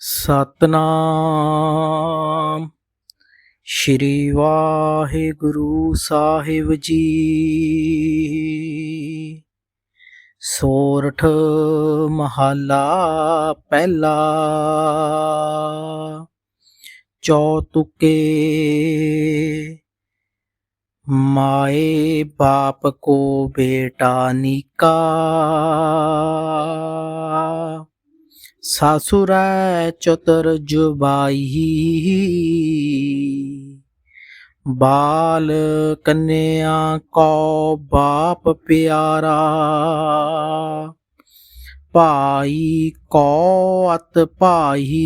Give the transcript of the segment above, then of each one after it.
ਸਤਨਾਮ ਸ਼੍ਰੀ ਵਾਹਿਗੁਰੂ ਸਾਹਿਬ ਜੀ ਸੋਰਠ ਮਹੱਲਾ ਪਹਿਲਾ ਚੌਤੁਕੇ ਮਾਏ ਬਾਪ ਕੋ ਬੇਟਾ ਨੀਕਾ ਸਾਸੁਰੈ ਚਤੁਰ ਜੁਬਾਈ ਬਾਲ ਕੰਨਿਆ ਕੋ ਬਾਪ ਪਿਆਰਾ ਭਾਈ ਕੋ ਅਤ ਭਾਈ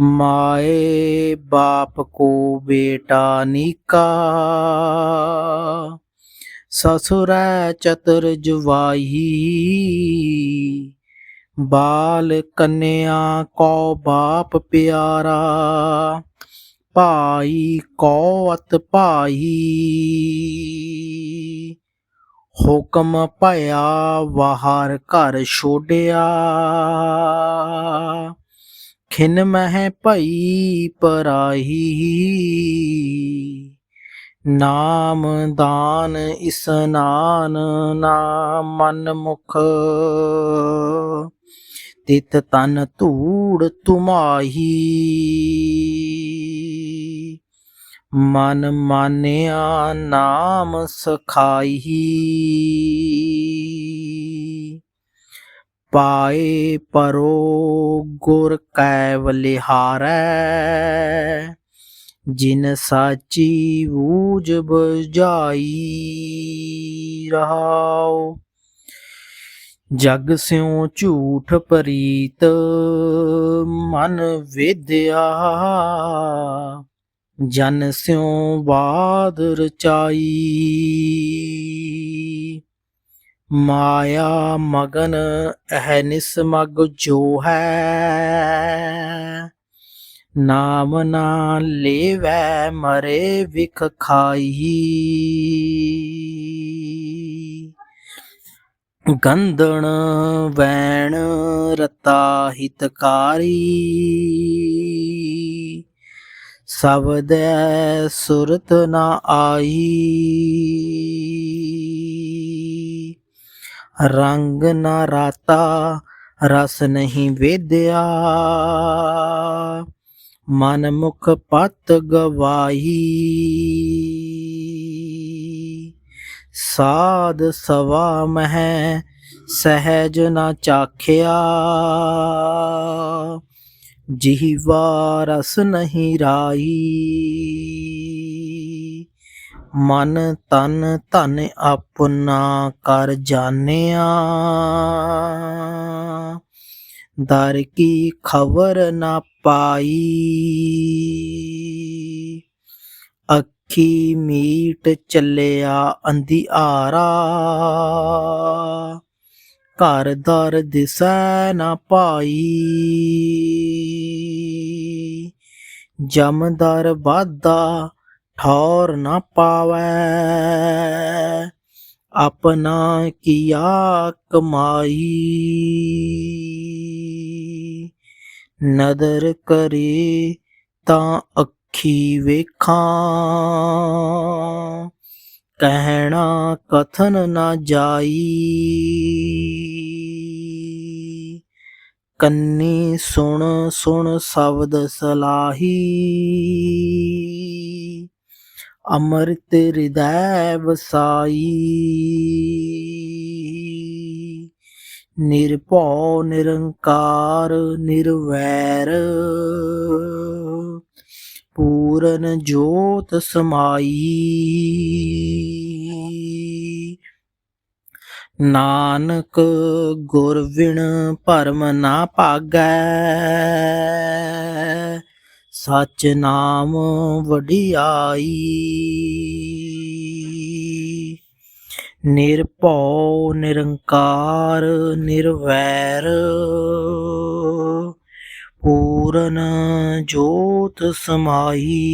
ਮਾਏ ਬਾਪ ਕੋ ਬੇਟਾ ਨੀਕਾ ਸਸੁਰੈ ਚਤੁਰ ਜੁਵਾਈ ਬਾਲ ਕੰਨਿਆ ਕੋ ਬਾਪ ਪਿਆਰਾ ਭਾਈ ਕੋ ਅਤ ਭਾਈ ਹੁਕਮ ਭਇਆ ਬਾਹਰ ਘਰ ਛੋੜਿਆ ਖਿਨ ਮਹਿ ਭਈ ਪਰਾਈ ਨਾਮ ਦਾਨ ਇਸਨਾਨ ਨਾਮ ਮਨ ਮੁਖ। ਤਿਤ ਤਨ ਧੂੜ ਤੁਮਾਹੀ ਮਨ ਮਾਨਿਆ ਨਾਮ ਸਖਾਈ ਪਾਏ ਪਰੋ ਗੁਰ ਕੈ ਬਲਿਹਾਰੈ ਜਿਨ ਸਾਚੀ ਬੂਝ ਬੁਝਾਈ ਰਹਾਓ ਜਗ ਸਿਉ ਝੂਠ ਪਰੀਤ ਮਨ ਵਿਦਿਆ, ਜਨ ਸਿਉ ਬਾਦ ਰਚਾਈ। ਮਾਇਆ ਮਗਨ ਅਹ ਨਿਸਮਗ ਜੋ ਹੈ ਨਾਮ ਨਾ ਲੇਵੈ ਮਰੇ ਵਿਖ ਖਾਈ। ਗੰਧਣ ਵੈਣ ਰਤਾ ਹਿਤਕਾਰੀ ਸ਼ਬਦ ਸੁਰਤ ਨਾ ਆਈ। ਰੰਗ ਨਾ ਰਾਤਾ ਰਸ ਨਹੀਂ ਵੇਦਿਆ। ਮਨਮੁਖ ਪਤ ਗਵਾਈ ਸਾਧ ਸਵਾ ਮਹਿ, ਸਹਿਜ ਨਾ ਚਾਖਿਆ। ਜੀਵਾ ਰਸ ਨਹੀਂ ਰਾਈ ਮਨ ਤਨ ਧਨ ਆਪਣਾ ਕਰ ਜਾਣਿਆ। ਦਰ ਕੀ ਖਬਰ ਨਾ ਪਾਈ। ਅੱਖੀ ਮੀਟ ਚੱਲਿਆ ਅੰਧਿਆਰਾ ਘਰ ਦਰ ਦਿਸੈ ਨਾ ਪਾਈ ਜਮਦਰ ਵਾਦਾ ਠੌਰ ਨਾ ਪਾਵੈ। ਆਪਣਾ ਕੀਆ ਕਮਾਈ। ਨਦਰ ਕਰੇ ਤਾਂ ਅੱਖੀ ਵੇਖਾਂ। ਕਹਿਣਾ ਕਥਨ ਨਾ ਜਾਈ। ਕੰਨੀ ਸੁਣ ਸੁਣ ਸ਼ਬਦ ਸਲਾਹੀ। ਅੰਮ੍ਰਿਤ ਹਿਰਦੈ ਵਸਾਈ। ਨਿਰਭਉ, ਨਿਰੰਕਾਰ, ਨਿਰਵੈਰ। ਪੂਰਨ ਜੋਤ ਸਮਾਈ। ਨਾਨਕ ਗੁਰ ਵਿਣ ਭਰਮ ਨਾ ਭਾਗੈ। ਸਚ ਨਾਮ ਵਡਿਆਈ। ਨਿਰਭਉ, ਨਿਰੰਕਾਰ, ਨਿਰਵੈਰ। ਪੂਰਨ ਜੋਤ ਸਮਾਈ।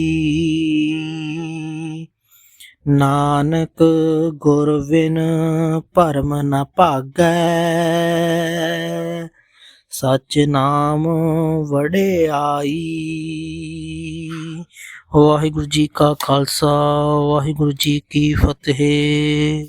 ਨਾਨਕ ਗੁਰ ਬਿਨ ਭਰਮ ਨ ਭਾਗੈ। ਸਚ ਨਾਮ ਵਡਿਆਈ ਵਾਹਿਗੁਰੂ ਜੀ ਕਾ ਖਾਲਸਾ, ਵਾਹਿਗੁਰੂ ਜੀ ਕੀ ਫਤਿਹ।